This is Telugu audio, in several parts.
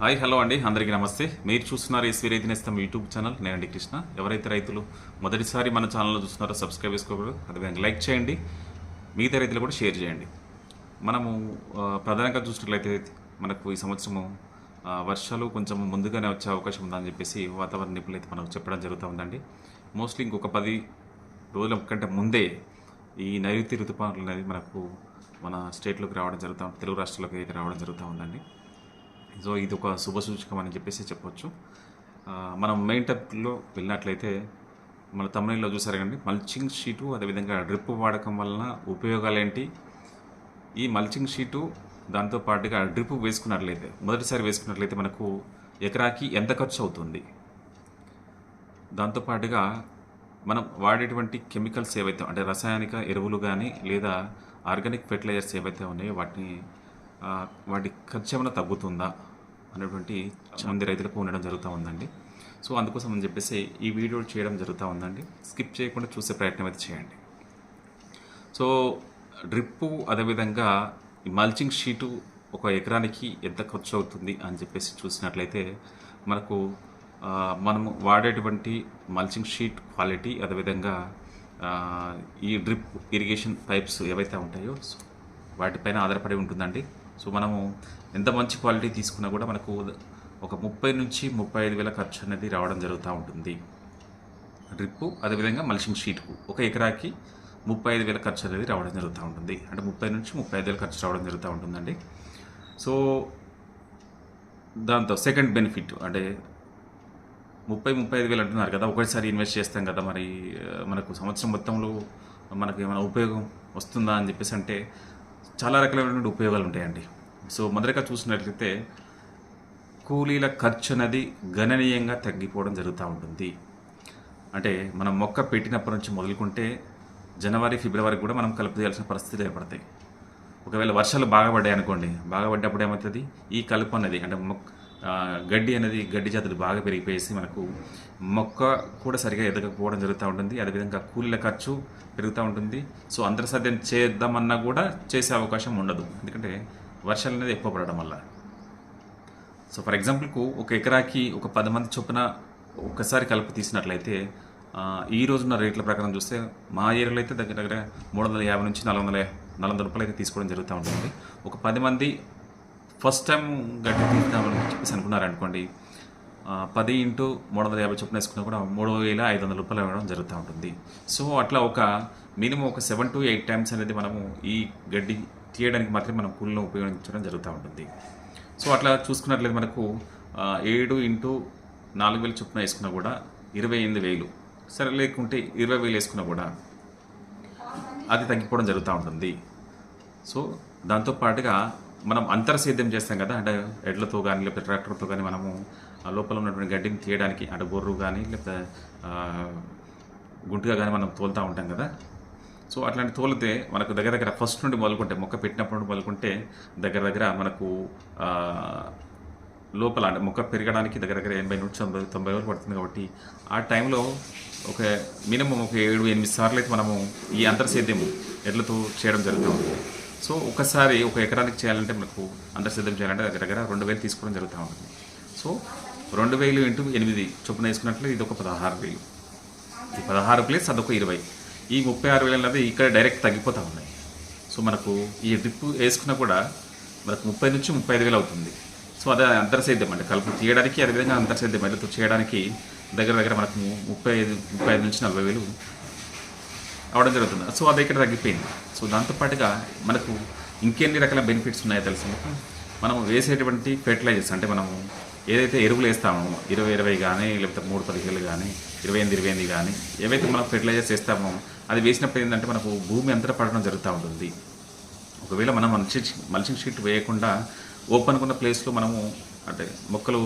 హాయ్ హలో అండి. అందరికీ నమస్తే. మీరు చూస్తున్నారు ఎస్వీ రైతు నేస్తం యూట్యూబ్ ఛానల్. నేనండి కృష్ణ. ఎవరైతే రైతులు మొదటిసారి మన ఛానల్లో చూస్తున్నారో సబ్స్క్రైబ్ చేసుకోకూడదు. అదేవిధంగా లైక్ చేయండి. మిగతా రైతులు కూడా షేర్ చేయండి. మనము ప్రధానంగా చూసినట్లయితే మనకు ఈ సంవత్సరము వర్షాలు కొంచెం ముందుగానే వచ్చే అవకాశం ఉందని చెప్పేసి వాతావరణ నిపుణులు అయితే మనకు చెప్పడం జరుగుతూ ఉందండి. మోస్ట్లీ ఇంకొక పది రోజుల కంటే ముందే ఈ నైరుతి ఋతుపవనాలు అనేది మనకు మన స్టేట్లోకి రావడం జరుగుతూ తెలుగు రాష్ట్రాలకు అయితే రావడం జరుగుతూ ఉందండి. సో ఇది ఒక శుభ సూచకం అని చెప్పేసి చెప్పొచ్చు. మనం మెయిన్ టాపిక్లో వెళ్ళినట్లయితే మన తమిళలో చూసారు కండి మల్చింగ్ షీటు అదేవిధంగా డ్రిప్ వాడకం వలన ఉపయోగాలు ఏంటి ఈ మల్చింగ్ షీటు దాంతో పాటుగా డ్రిప్ వేసుకున్నట్లయితే మొదటిసారి వేసుకున్నట్లయితే మనకు ఎకరాకి ఎంత ఖర్చు అవుతుంది? దాంతోపాటుగా మనం వాడేటువంటి కెమికల్స్ ఏవైతే అంటే రసాయనిక ఎరువులు కానీ లేదా ఆర్గానిక్ ఫెర్టిలైజర్స్ ఏవైతే ఉన్నాయో వాటిని వాటి ఖర్చు ఏమైనా తగ్గుతుందా? అనేటువంటి మంది రైతులకు ఉండడం జరుగుతూ ఉందండి. సో అందుకోసం అని చెప్పేసి ఈ వీడియో చేయడం జరుగుతూ ఉందండి. స్కిప్ చేయకుండా చూసే ప్రయత్నం అయితే చేయండి. సో డ్రిప్పు అదేవిధంగా ఈ మల్చింగ్ షీటు ఒక ఎకరానికి ఎంత ఖర్చు అవుతుంది అని చెప్పేసి చూసినట్లయితే మనకు మనము వాడేటువంటి మల్చింగ్ షీట్ క్వాలిటీ అదేవిధంగా ఈ డ్రిప్ ఇరిగేషన్ పైప్స్ ఏవైతే ఉంటాయో సో వాటిపైన ఆధారపడి ఉంటుందండి. సో మనము ఎంత మంచి క్వాలిటీ తీసుకున్నా కూడా మనకు ఒక ముప్పై నుంచి ముప్పై ఐదు వేల ఖర్చు అనేది రావడం జరుగుతూ ఉంటుంది. డ్రిప్పు అదేవిధంగా మల్చింగ్ షీట్కు ఒక ఎకరాకి ముప్పై ఐదు వేల ఖర్చు అనేది రావడం జరుగుతూ ఉంటుంది. అంటే ముప్పై నుంచి ముప్పై ఐదు వేల ఖర్చు రావడం జరుగుతూ ఉంటుందండి. సో దాంతో సెకండ్ బెనిఫిట్ అంటే ముప్పై ముప్పై ఐదు వేలు అంటున్నారు కదా ఒకటిసారి ఇన్వెస్ట్ చేస్తాం కదా మరి మనకు సంవత్సరం మొత్తంలో మనకి ఏమైనా ఉపయోగం వస్తుందా అని చెప్పేసి అంటే చాలా రకాలైనటువంటి ఉపయోగాలు ఉంటాయండి సో మొదటగా చూసినట్లయితే కూలీల ఖర్చు అనేది గణనీయంగా తగ్గిపోవడం జరుగుతూ ఉంటుంది. అంటే మనం మొక్క పెట్టినప్పటి నుంచి మొదలుకుంటే జనవరి ఫిబ్రవరి కూడా మనం కలుపు తీయాల్సిన పరిస్థితులు ఏర్పడతాయి. ఒకవేళ వర్షాలు బాగా పడ్డాయి అనుకోండి బాగా పడ్డప్పుడు ఏమవుతుంది? ఈ కలుపు అనేది అంటే మొక్క గడ్డి అనేది గడ్డి జాతులు బాగా పెరిగిపోయేసి మనకు మొక్క కూడా సరిగా ఎదగకపోవడం జరుగుతూ ఉంటుంది. అదేవిధంగా కూలీల ఖర్చు పెరుగుతూ ఉంటుంది. సో అంతర్సాధ్యం చేద్దామన్నా కూడా చేసే అవకాశం ఉండదు. ఎందుకంటే వర్షాలు అనేది ఎక్కువ పడడం వల్ల. సో ఫర్ ఎగ్జాంపుల్కు ఒక ఎకరాకి ఒక పది మంది చొప్పున ఒక్కసారి కలుపు తీసినట్లయితే ఈ రోజున్న రేట్ల ప్రకారం చూస్తే మా ఏరియాలో అయితే దగ్గర దగ్గర మూడు వందల యాభై నుంచి నాలుగు వందల నాలుగు వందల రూపాయలు అయితే తీసుకోవడం జరుగుతూ ఉంటుంది. ఒక పది మంది ఫస్ట్ టైం గట్టి తీద్దామని చెప్పేసి అనుకున్నారనుకోండి పది ఇంటూ మూడు వందల యాభై చొప్పున వేసుకున్నా కూడా మూడు వేల ఐదు వందల రూపాయలు ఇవ్వడం జరుగుతూ ఉంటుంది. సో అట్లా ఒక మినిమం ఒక సెవెన్ టు ఎయిట్ టైమ్స్ అనేది మనము ఈ గడ్డి తీయడానికి మాత్రమే మనం కూలను ఉపయోగించడం జరుగుతూ ఉంటుంది. సో అట్లా చూసుకున్నట్లయితే మనకు ఏడు ఇంటూ నాలుగు వేలు చొప్పున వేసుకున్నా కూడా ఇరవై ఎనిమిది వేలు. సరే లేకుంటే ఇరవై వేలు వేసుకున్నా కూడా అది తగ్గిపోవడం జరుగుతూ ఉంటుంది. సో దాంతో పాటుగా మనం అంతర సేద్యం చేస్తాం కదా అంటే ఎడ్లతో కానీ లేకపోతే ట్రాక్టర్తో కానీ మనము ఆ లోపల ఉన్నటువంటి గడ్డిని తీయడానికి అంటే బొర్రు కానీ లేకపోతే గుంటుగా కానీ మనం తోలుతూ ఉంటాం కదా. సో అట్లాంటి తోలితే మనకు దగ్గర దగ్గర ఫస్ట్ నుండి మొదలుకుంటే మొక్క పెట్టినప్పుడు నుండి మొదలుకుంటే దగ్గర దగ్గర మనకు లోపల అంటే మొక్క పెరగడానికి దగ్గర దగ్గర ఎనభై నుంచి తొంభై తొంభై వరకు పడుతుంది కాబట్టి ఆ టైంలో ఒక మినిమం ఒక ఏడు ఎనిమిది సార్లు అయితే మనము ఈ అంతర్సేద్యం ఎడ్లతో చేయడం జరుగుతుంది సో ఒకసారి ఒక ఎకరానికి చేయాలంటే మనకు అంతర్సేద్యం చేయాలంటే దగ్గర దగ్గర రెండు వేలు తీసుకోవడం జరుగుతూ ఉంటుంది. సో రెండు వేలు ఇంటూ ఎనిమిది చొప్పున వేసుకున్నట్లు ఇది ఒక పదహారు వేలు. ఈ పదహారు ప్లేస్ అదొక ఇరవై. ఈ ముప్పై ఆరు వేలు అనేది ఇక్కడ డైరెక్ట్ తగ్గిపోతూ ఉన్నాయి. సో మనకు ఈ డ్రిప్ వేసుకున్నా కూడా మనకు ముప్పై నుంచి ముప్పై ఐదు వేలు అవుతుంది. సో అదే అంతర్సేద్యం అండి. కలుపు తీయడానికి అదేవిధంగా అంతర్సేద్యం. ఎదురుతో చేయడానికి దగ్గర దగ్గర మనకు ముప్పై ఐదు ముప్పై ఐదు నుంచి నలభై వేలు అవడం జరుగుతుంది. సో అది ఇక్కడ తగ్గిపోయింది. సో దాంతోపాటుగా మనకు ఇంకెన్ని రకాల బెనిఫిట్స్ ఉన్నాయో తెలుసు? మనం వేసేటువంటి ఫెర్టిలైజర్స్ అంటే మనము ఏదైతే ఎరువులు వేస్తామో ఇరవై ఇరవై కానీ లేకపోతే మూడు పదిహేను కానీ ఇరవై ఎనిమిది ఇరవై ఎనిమిది కానీ ఏవైతే మనం ఫెర్టిలైజర్స్ వేస్తామో అది వేసినప్పుడు ఏంటంటే మనకు భూమి అంతటా పడడం జరుగుతూ ఉంటుంది. ఒకవేళ మనం మల్చి మల్చింగ్ షీట్ వేయకుండా ఓపెన్ ఉన్న ప్లేస్లో మనము అంటే మొక్కలు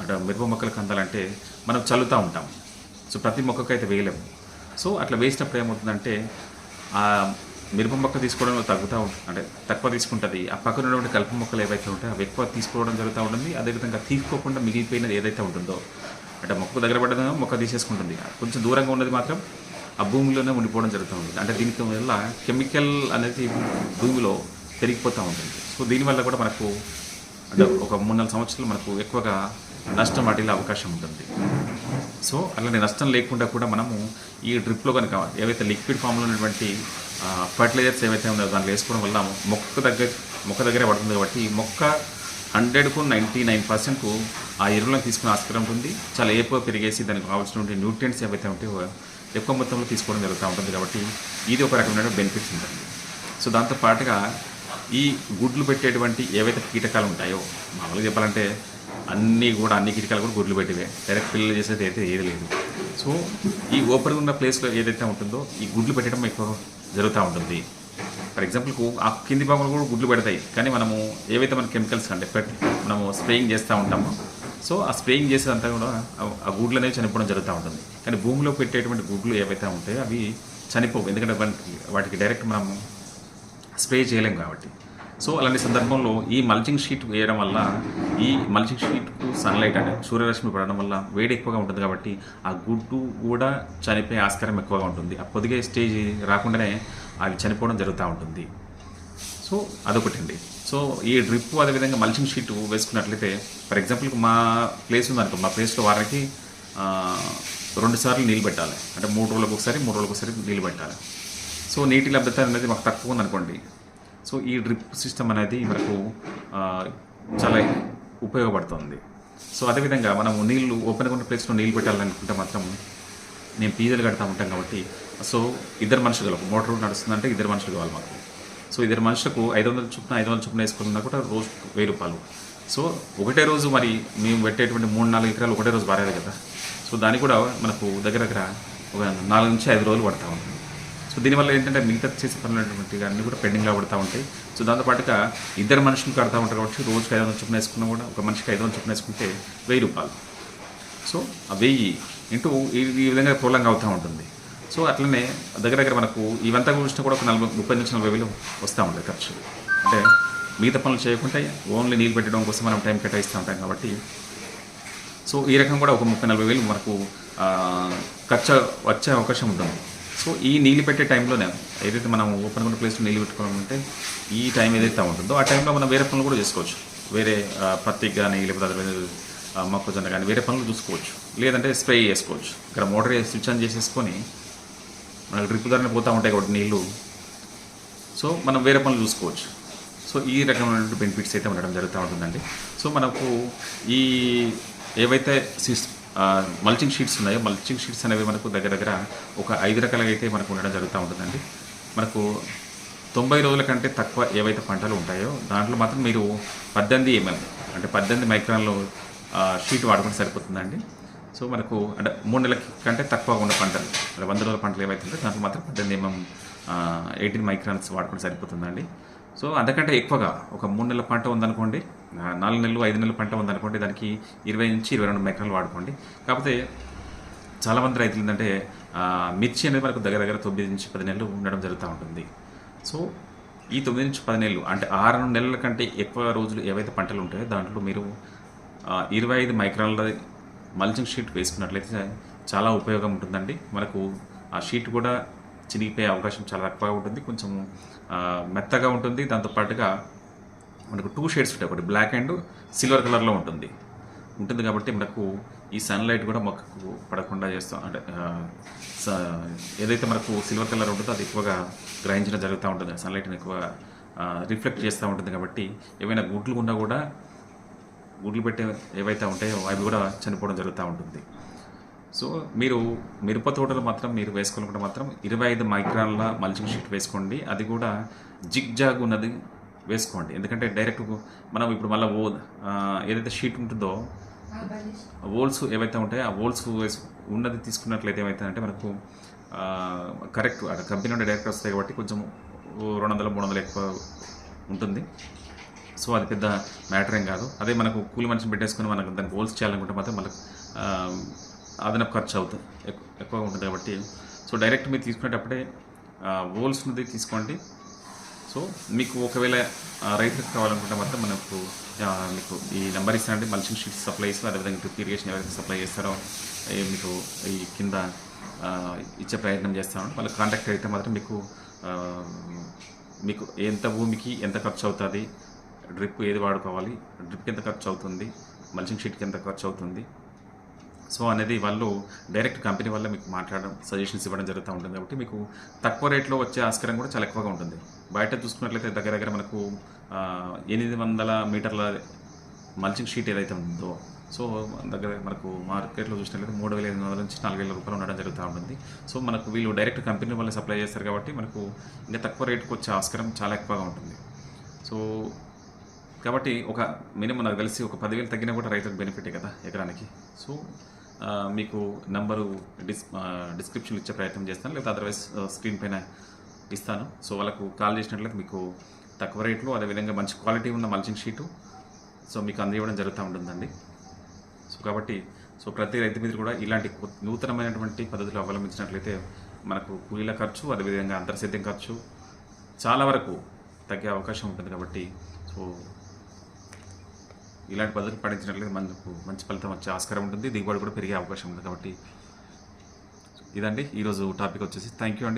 అంటే మిరప మొక్కలు కందాలంటే మనం చల్లుతూ ఉంటాం. సో ప్రతి మొక్కకైతే వేయలేము. సో అట్లా వేసినప్పుడు ఏమవుతుందంటే ఆ మిరప మొక్క తీసుకోవడం తగ్గుతూ ఉంటుంది అంటే తక్కువ తీసుకుంటుంది. ఆ పక్కన ఉన్నటువంటి కలుపు మొక్కలు ఏవైతే ఉంటాయో అవి ఎక్కువ తీసుకోవడం జరుగుతూ ఉంటుంది. అదేవిధంగా తీసుకోకుండా మిగిలిపోయినది ఏదైతే ఉంటుందో అంటే మొక్క దగ్గర పడ్డదో మొక్క తీసేసుకుంటుంది. కొంచెం దూరంగా ఉన్నది మాత్రం ఆ భూమిలోనే ఉండిపోవడం జరుగుతూ ఉంటుంది. అంటే దీనికి వల్ల కెమికల్ అనేది భూమిలో పెరిగిపోతూ ఉంటుంది. సో దీనివల్ల కూడా మనకు అంటే ఒక మూడు నాలుగు సంవత్సరాలు మనకు ఎక్కువగా నష్టం వాటిల్లే అవకాశం ఉంటుంది. సో అలాంటి నష్టం లేకుండా కూడా మనము ఈ డ్రిప్లో కనుక ఏవైతే లిక్విడ్ ఫామ్లో ఉన్నటువంటి ఫర్టిలైజర్స్ ఏవైతే ఉన్నాయో దాంట్లో వేసుకోవడం వల్ల మొక్క దగ్గర మొక్క దగ్గరే పడుతుంది కాబట్టి మొక్క హండ్రెడ్కు నైంటీ నైన్ పర్సెంట్ ఆ ఎరువులను తీసుకునే ఆస్కారం ఉంటుంది. చాలా ఏపుగా పెరిగేసి దానికి కావాల్సినటువంటి న్యూట్రియంట్స్ ఏవైతే ఉంటాయో ఎక్కువ మొత్తంలో తీసుకోవడం జరుగుతూ ఉంటుంది కాబట్టి ఇది ఒక రకమైన బెనిఫిట్స్ ఉంటుంది. సో దాంతో పాటుగా ఈ గుడ్లు పెట్టేటువంటి ఏవైతే కీటకాలు ఉంటాయో మామూలుగా చెప్పాలంటే అన్నీ కూడా అన్ని కిటికాలు కూడా గుడ్లు పెట్టివే. డైరెక్ట్ పిల్లలు చేసేది అయితే ఏది లేదు. సో ఈ ఓపెన్ ఉన్న ప్లేస్లో ఏదైతే ఉంటుందో ఈ గుడ్లు పెట్టడం ఎక్కువ జరుగుతూ ఉంటుంది. ఫర్ ఎగ్జాంపుల్కు ఆ కింది భాగంలో కూడా గుడ్లు పెడతాయి. కానీ మనము ఏవైతే మన కెమికల్స్ అంటే పెట్ మనము స్ప్రేయింగ్ చేస్తూ ఉంటామో సో ఆ స్ప్రేయింగ్ చేసేదంతా కూడా ఆ- గుడ్లు అనేవి చనిపోవడం జరుగుతూ ఉంటుంది. కానీ భూమిలో పెట్టేటువంటి గుడ్లు ఏవైతే ఉంటాయో అవి చనిపోవు. ఎందుకంటే వాటికి వాటికి డైరెక్ట్ మనము స్ప్రే చేయలేం కాబట్టి. సో అలాంటి సందర్భంలో ఈ మల్చింగ్ షీట్ వేయడం వల్ల ఈ మల్చింగ్ షీట్కు సన్లైట్ అంటే సూర్యరశ్మి పడడం వల్ల వేడి ఎక్కువగా ఉంటుంది కాబట్టి ఆ గుడ్డు కూడా చనిపోయే ఆస్కారం ఎక్కువగా ఉంటుంది. ఆ పొదిగే స్టేజ్ రాకుండానే అవి చనిపోవడం జరుగుతూ ఉంటుంది. సో అదొకటి అండి. సో ఈ డ్రిప్ అదేవిధంగా మల్చింగ్ షీట్ వేసుకున్నట్లయితే ఫర్ ఎగ్జాంపుల్ మా ప్లేస్ ఉందనుకో మా ప్లేస్లో వారానికి రెండు సార్లు నీళ్ళు పెట్టాలి. అంటే మూడు రోజులకు ఒకసారి మూడు రోజులకు ఒకసారి నీళ్ళు పెట్టాలి. సో నీటి లభ్యత అనేది మాకు తక్కువ ఉందనుకోండి సో ఈ డ్రిప్ సిస్టమ్ అనేది మనకు చాలా ఉపయోగపడుతుంది. సో అదేవిధంగా మనము నీళ్ళు ఓపెన్గా ఉన్న ప్లేస్లో నీళ్ళు పెట్టాలనుకుంటే మాత్రం మేము పీజీలు కడతా ఉంటాం కాబట్టి సో ఇద్దరు మనుషులు మోటార్ నడుస్తుందంటే ఇద్దరు మనుషులు కావాలి మాకు. సో ఇద్దరు మనుషులకు ఐదు వందల చొప్పున ఐదు వందల చొప్పున వేసుకున్నా కూడా రోజు వెయ్యి రూపాయలు. సో ఒకటే రోజు మరి మేము పెట్టేటువంటి మూడు నాలుగు ఎకరాలు ఒకటే రోజు బారేది కదా. సో దానికి కూడా మనకు దగ్గర దగ్గర ఒక నాలుగు నుంచి ఐదు రోజులు పడతా ఉంటుంది. సో దీనివల్ల ఏంటంటే మిగతా చేసే పనులటువంటి అన్నీ కూడా పెండింగ్లో పడుతూ ఉంటాయి. సో దాంతోపాటుగా ఇద్దరు మనుషులు కడతా ఉంటారు కాబట్టి రోజుకి ఐదు వందలు చొప్పున వేసుకున్నా కూడా ఒక మనిషికి ఐదు వందలు చొప్పున వేసుకుంటే వెయ్యి రూపాయలు. సో ఆ వెయ్యి ఇంటూ ఈ విధంగా పూలంగా అవుతూ ఉంటుంది. సో అట్లనే దగ్గర దగ్గర మనకు ఇవంతా చూసినా కూడా ఒక నలభై ముప్పై నుంచి నలభై వేలు వస్తూ ఉంటాయి ఖర్చు. అంటే మిగతా పనులు చేయకుంటే ఓన్లీ నీళ్ళు పెట్టడం కోసం మనం టైం కేటాయిస్తూ ఉంటాం కాబట్టి. సో ఈ రకం కూడా ఒక ముప్పై నలభై వేలు మనకు ఖర్చు వచ్చే అవకాశం ఉంటుంది. సో ఈ నీళ్ళు పెట్టే టైంలోనే ఏదైతే మనం ఓపెన్ ఉన్న ప్లేస్లో నీళ్ళు పెట్టుకోవాలంటే ఈ టైం ఏదైతే ఉంటుందో ఆ టైంలో మనం వేరే పనులు కూడా చేసుకోవచ్చు. వేరే ఆ, పత్తికి కానీ లేకపోతే అదే మొక్కజొన్న కానీ వేరే పనులు చూసుకోవచ్చు. లేదంటే స్ప్రే చేసుకోవచ్చు. ఇక్కడ మోటార్ వేసి స్విచ్ ఆన్ చేసేసుకొని మనకు డ్రిప్ ధరనే పోతూ ఉంటాయి కాబట్టి నీళ్ళు. సో మనం వేరే పనులు చూసుకోవచ్చు. సో ఈ రకమైనటువంటి బెనిఫిట్స్ అయితే ఉండడం జరుగుతూ ఉంటుందండి. సో మనకు ఈ ఏవైతే సిస్ మల్చింగ్ షీట్స్ ఉన్నాయో. మల్చింగ్ షీట్స్ అనేవి మనకు దగ్గర దగ్గర ఒక ఐదు రకాలుగా అయితే మనకు ఉండడం జరుగుతూ ఉంటుందండి. మనకు తొంభై రోజుల కంటే తక్కువ ఏవైతే పంటలు ఉంటాయో దాంట్లో మాత్రం మీరు పద్దెనిమిది ఎంఎం అంటే పద్దెనిమిది మైక్రాన్లు షీట్ వాడుకుంటే సరిపోతుందండి. సో మనకు అంటే మూడు నెలల కంటే తక్కువ ఉన్న పంటలు అంటే వంద రోజుల పంటలు ఏవైతే ఉంటాయో దాంట్లో మాత్రం పద్దెనిమిది ఎంఎం ఎయిటీన్ మైక్రాన్స్ వాడుకుంటే సరిపోతుందండి. సో అంతకంటే ఎక్కువగా ఒక మూడు నెలల పంట ఉందనుకోండి నాలుగు నెలలు ఐదు నెలల పంట ఉందనుకోండి దానికి ఇరవై నుంచి ఇరవై రెండు మైక్రాన్లు వాడుకోండి. కాకపోతే చాలామంది రైతులు ఏంటంటే మిర్చి అనేది మనకు దగ్గర దగ్గర తొమ్మిది నుంచి పది నెలలు ఉండడం జరుగుతూ ఉంటుంది. సో ఈ తొమ్మిది నుంచి పది నెలలు అంటే ఆరు నెలల కంటే ఎక్కువ రోజులు ఏవైతే పంటలు ఉంటాయో దాంట్లో మీరు ఇరవై ఐదు మైక్రాన్ల మల్చింగ్ షీట్ వేసుకున్నట్లయితే చాలా ఉపయోగం ఉంటుందండి. మనకు ఆ షీట్ కూడా చినిగిపోయే అవకాశం చాలా తక్కువగా ఉంటుంది. కొంచెం మెత్తగా ఉంటుంది. దాంతోపాటుగా మనకు టూ షేడ్స్ ఉంటాయి. ఒకటి బ్లాక్ అండ్ సిల్వర్ కలర్లో ఉంటుంది. ఉంటుంది కాబట్టి మనకు ఈ సన్లైట్ కూడా మొక్కకు పడకుండా చేస్తాం. అంటే స- ఏదైతే మనకు సిల్వర్ కలర్ ఉంటుందో అది ఎక్కువగా గ్రహించడం జరుగుతూ ఉంటుంది. సన్లైట్ని ఎక్కువ రిఫ్లెక్ట్ చేస్తూ ఉంటుంది కాబట్టి ఏవైనా గుడ్లు ఉన్నా కూడా గుడ్లు పెట్టే ఏవైతే ఉంటాయో అవి కూడా చనిపోవడం జరుగుతూ ఉంటుంది. సో మీరు మిరప తోటలు మాత్రం మీరు వేసుకోవాలనుకుంటే మాత్రం ఇరవై ఐదు మైక్రాన్ల మల్చింగ్ షీట్ వేసుకోండి. అది కూడా జిగ్ జాగ్ ఉన్నది. వేసుకోండి. ఎందుకంటే డైరెక్ట్ మనం ఇప్పుడు మళ్ళీ ఓ ఏదైతే షీట్ ఉంటుందో ఓల్స్ ఏవైతే ఉంటాయో ఆ ఓల్స్ వేసు ఉన్నది తీసుకున్నట్లయితే ఏమవుతుందంటే మనకు కరెక్ట్ అక్కడ కంపెనీ నుండి డైరెక్ట్ వస్తాయి కాబట్టి కొంచెం రెండు వందల మూడు వందలు ఎక్కువ ఉంటుంది. సో అది పెద్ద మ్యాటర్ ఏం కాదు. అదే మనకు కూలి మనిషిని పెట్టేసుకుని మనకు దానికి హోల్స్ చేయాలనుకుంటే మాత్రం మనకు అదనపు ఖర్చు అవుతుంది. ఎక్కువ ఎక్కువగా ఉంటుంది కాబట్టి. సో డైరెక్ట్ మీరు తీసుకునేటప్పుడే హోల్స్ ఉన్నది తీసుకోండి. సో మీకు ఒకవేళ రైతులకు కావాలనుకుంటే మాత్రం మనకు మీకు ఈ నెంబర్ ఇస్తానంటే మల్చింగ్ షీట్స్ సప్లై చేస్తారు అదేవిధంగా డ్రిప్ ఇరిగేషన్ ఎవరైతే సప్లై చేస్తారో మీకు ఈ కింద ఇచ్చే ప్రయత్నం చేస్తాను వాళ్ళ కాంటాక్ట్ అయితే మాత్రం మీకు మీకు ఎంత భూమికి ఎంత ఖర్చు అవుతుంది డ్రిప్ ఏది వాడుకోవాలి డ్రిప్కి ఎంత ఖర్చు అవుతుంది మల్చింగ్ షీట్కి ఎంత ఖర్చు అవుతుంది సో అనేది వాళ్ళు డైరెక్ట్ కంపెనీ వల్ల మీకు మాట్లాడడం సజెషన్స్ ఇవ్వడం జరుగుతూ ఉంటుంది కాబట్టి మీకు తక్కువ రేట్లో వచ్చే ఆస్కారం కూడా చాలా ఎక్కువగా ఉంటుంది. బయట చూసుకున్నట్లయితే దగ్గర దగ్గర మనకు ఎనిమిది వందల మీటర్ల మల్చింగ్ షీట్ ఏదైతే ఉందో సో దగ్గర మనకు మార్కెట్లో చూసినట్లయితే మూడు వేల ఎనిమిది వందల నుంచి నాలుగు వేల రూపాయలు ఉండడం జరుగుతూ ఉంటుంది. సో మనకు వీళ్ళు డైరెక్ట్ కంపెనీ వల్ల సప్లై చేస్తారు కాబట్టి మనకు ఇంకా తక్కువ రేటుకు వచ్చే ఆస్కారం చాలా ఎక్కువగా ఉంటుంది. సో కాబట్టి ఒక మినిమం నాకు తెలిసి ఒక పదివేలు తగ్గినా కూడా రైతులకు బెనిఫిటే కదా ఎకరానికి. సో మీకు నంబరు డిస్ డిస్క్రిప్షన్ ఇచ్చే ప్రయత్నం చేస్తాను. లేకపోతే అదర్వైజ్ స్క్రీన్ పైన ఇస్తాను. సో వాళ్ళకు కాల్ చేసినట్లయితే మీకు తక్కువ రేట్లో అదేవిధంగా మంచి క్వాలిటీ ఉన్న మల్చింగ్ షీటు సో మీకు అందివ్వడం జరుగుతూ ఉంటుందండి. సో కాబట్టి సో ప్రతి రైతు మీద కూడా ఇలాంటి నూతనమైనటువంటి పద్ధతులు అవలంబించినట్లయితే మనకు కూలీల ఖర్చు అదేవిధంగా అంతర్సేద్యం ఖర్చు చాలా వరకు తగ్గే అవకాశం ఉంటుంది కాబట్టి సో ఇలాంటి పద్ధతులు పాటించినట్లయితే మనకు మంచి ఫలితం వచ్చే ఆస్కారం ఉంటుంది. దిగుబడి కూడా పెరిగే అవకాశం ఉంది కాబట్టి ఇదండి. ఈరోజు టాపిక్ వచ్చేసి థ్యాంక్ యూ అండి.